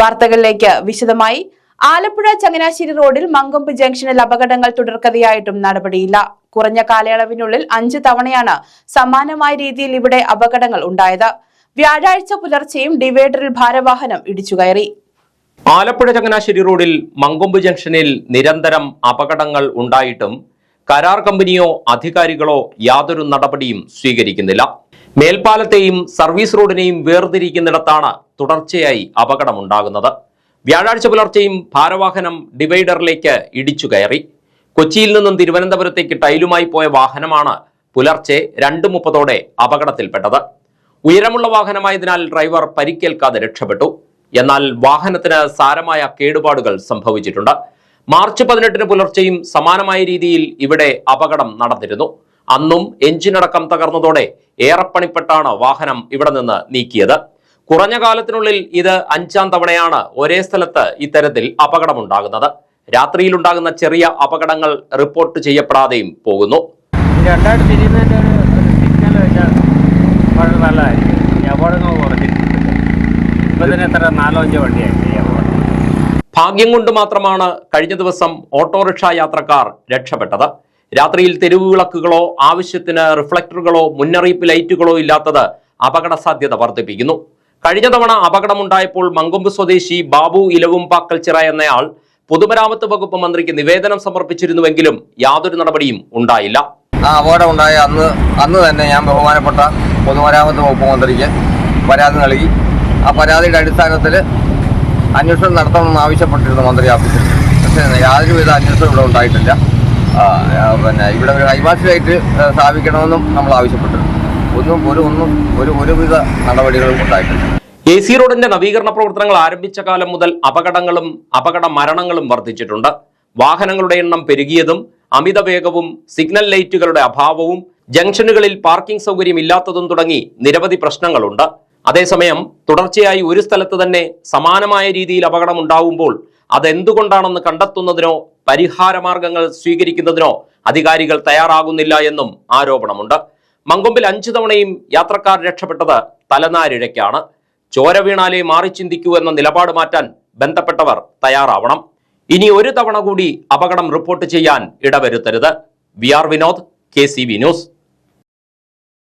വാർത്തകളിലേക്ക് വിശദമായി. ആലപ്പുഴ ചങ്ങനാശ്ശേരി റോഡിൽ മങ്കൊമ്പ് ജംഗ്ഷനിൽ അപകടങ്ങൾ തുടർക്കഥയായിട്ടും നടപടിയില്ല. കുറഞ്ഞ കാലയളവിനുള്ളിൽ അഞ്ച് തവണയാണ് സമാനമായ രീതിയിൽ ഇവിടെ അപകടങ്ങൾ ഉണ്ടായത്. വ്യാഴാഴ്ച പുലർച്ചെയും ഡിവൈഡറിൽ ഭാരവാഹനം ഇടിച്ചുകയറി ആലപ്പുഴ ചങ്ങനാശ്ശേരി റോഡിൽ മങ്കൊമ്പ് ജംഗ്ഷനിൽ നിരന്തരം അപകടങ്ങൾ ഉണ്ടായിട്ടും കരാർ കമ്പനിയോ അധികാരികളോ യാതൊരു നടപടിയും സ്വീകരിക്കുന്നില്ല. മേൽപ്പാലത്തെയും സർവീസ് റോഡിനെയും വേർതിരിക്കുന്നിടത്താണ് തുടർച്ചയായി അപകടമുണ്ടാകുന്നത്. വ്യാഴാഴ്ച പുലർച്ചെയും ഭാരവാഹനം ഡിവൈഡറിലേക്ക് ഇടിച്ചു കയറി. കൊച്ചിയിൽ നിന്നും തിരുവനന്തപുരത്തേക്ക് ടൈലുമായി പോയ വാഹനമാണ് പുലർച്ചെ രണ്ട് മുപ്പതോടെ അപകടത്തിൽപ്പെട്ടത്. ഉയരമുള്ള വാഹനമായതിനാൽ ഡ്രൈവർ പരിക്കേൽക്കാതെ രക്ഷപ്പെട്ടു. എന്നാൽ വാഹനത്തിന് സാരമായ കേടുപാടുകൾ സംഭവിച്ചിട്ടുണ്ട്. മാർച്ച് പതിനെട്ടിന് പുലർച്ചെയും സമാനമായ രീതിയിൽ ഇവിടെ അപകടം നടന്നിരുന്നു. അന്നും എഞ്ചിനടക്കം തകർന്നതോടെ ഏറെപ്പണിപ്പെട്ടാണ് വാഹനം ഇവിടെ നിന്ന് നീക്കിയത്. കുറഞ്ഞ കാലത്തിനുള്ളിൽ ഇത് അഞ്ചാം തവണയാണ് ഒരേ സ്ഥലത്ത് ഇത്തരത്തിൽ അപകടമുണ്ടാകുന്നത്. രാത്രിയിലുണ്ടാകുന്ന ചെറിയ അപകടങ്ങൾ റിപ്പോർട്ട് ചെയ്യപ്പെടാതെയും പോകുന്നു. ഈ രണ്ടായിട്ട് തിരിയുന്നതിന്റെ ഒരു ഒരു സിഗ്നൽ വെച്ചാൽ വളരെ നല്ലതായിരിക്കും. ഈ അപകടങ്ങൾ കുറഞ്ഞിട്ടുണ്ട്. ഇപ്പം തന്നെ എത്ര നാലോ അഞ്ചോ വണ്ടിയായി ഈ അപകടം. ഭാഗ്യം കൊണ്ട് മാത്രമാണ് കഴിഞ്ഞ ദിവസം ഓട്ടോറിക്ഷ യാത്രക്കാർ രക്ഷപ്പെട്ടത്. രാത്രിയിൽ തെരുവ് വിളക്കുകളോ ആവശ്യത്തിന് റിഫ്ലക്ടറുകളോ മുന്നറിയിപ്പ് ലൈറ്റുകളോ ഇല്ലാത്തത് അപകട സാധ്യത വർദ്ധിപ്പിക്കുന്നു. കഴിഞ്ഞ തവണ അപകടമുണ്ടായപ്പോൾ മങ്കൊമ്പ് സ്വദേശി ബാബു ഇലവുംപാക്കൽ ചിറ എന്നയാൾ പൊതുമരാമത്ത് വകുപ്പ് മന്ത്രിക്ക് നിവേദനം സമർപ്പിച്ചിരുന്നുവെങ്കിലും യാതൊരു നടപടിയും ഉണ്ടായില്ല. ആ അപകടം ഉണ്ടായ അന്ന് അന്ന് തന്നെ ഞാൻ ബഹുമാനപ്പെട്ട പൊതുമരാമത്ത് വകുപ്പ് മന്ത്രിക്ക് പരാതി നൽകി. ആ പരാതിയുടെ അടിസ്ഥാനത്തിൽ അന്വേഷണം നടത്തണമെന്ന് ആവശ്യപ്പെട്ടിരുന്നു മന്ത്രി ഓഫീസിൽ പക്ഷേ യാതൊരുവിധ അന്വേഷണം ഇവിടെ ഉണ്ടായിട്ടില്ല. പിന്നെ ഇവിടെ ഒരു ആ, സ്ഥാപിക്കണമെന്നും നമ്മൾ ആവശ്യപ്പെട്ടു ഒന്നും ഒരു ഒന്നും ഒരു ഒരുവിധ നടപടികളും ഉണ്ടായിട്ടില്ല എ സി റോഡിന്റെ നവീകരണ പ്രവർത്തനങ്ങൾ ആരംഭിച്ച കാലം മുതൽ അപകടങ്ങളും അപകട മരണങ്ങളും വർദ്ധിച്ചിട്ടുണ്ട്. വാഹനങ്ങളുടെ എണ്ണം പെരുകിയതും അമിത വേഗവും സിഗ്നൽ ലൈറ്റുകളുടെ അഭാവവും ജംഗ്ഷനുകളിൽ പാർക്കിംഗ് സൗകര്യം ഇല്ലാത്തതും തുടങ്ങി നിരവധി പ്രശ്നങ്ങളുണ്ട്. അതേസമയം തുടർച്ചയായി ഒരു സ്ഥലത്ത് തന്നെ സമാനമായ രീതിയിൽ അപകടം ഉണ്ടാവുമ്പോൾ അതെന്തുകൊണ്ടാണെന്ന് കണ്ടെത്തുന്നതിനോ പരിഹാരമാർഗങ്ങൾ സ്വീകരിക്കുന്നതിനോ അധികാരികൾ തയ്യാറാകുന്നില്ല എന്നും ആരോപണമുണ്ട്. മങ്കൊമ്പിൽ അഞ്ചു തവണയും യാത്രക്കാർ രക്ഷപ്പെട്ടത് തലനാരിഴയ്ക്കാണ്. ചോര വീണാലേ മാറി ചിന്തിക്കൂ എന്ന നിലപാട് മാറ്റാൻ ബന്ധപ്പെട്ടവർ തയ്യാറാവണം. ഇനി ഒരു തവണ കൂടി അപകടം റിപ്പോർട്ട് ചെയ്യാൻ ഇടവരുത്തരുത്. V R Vinod K C V news.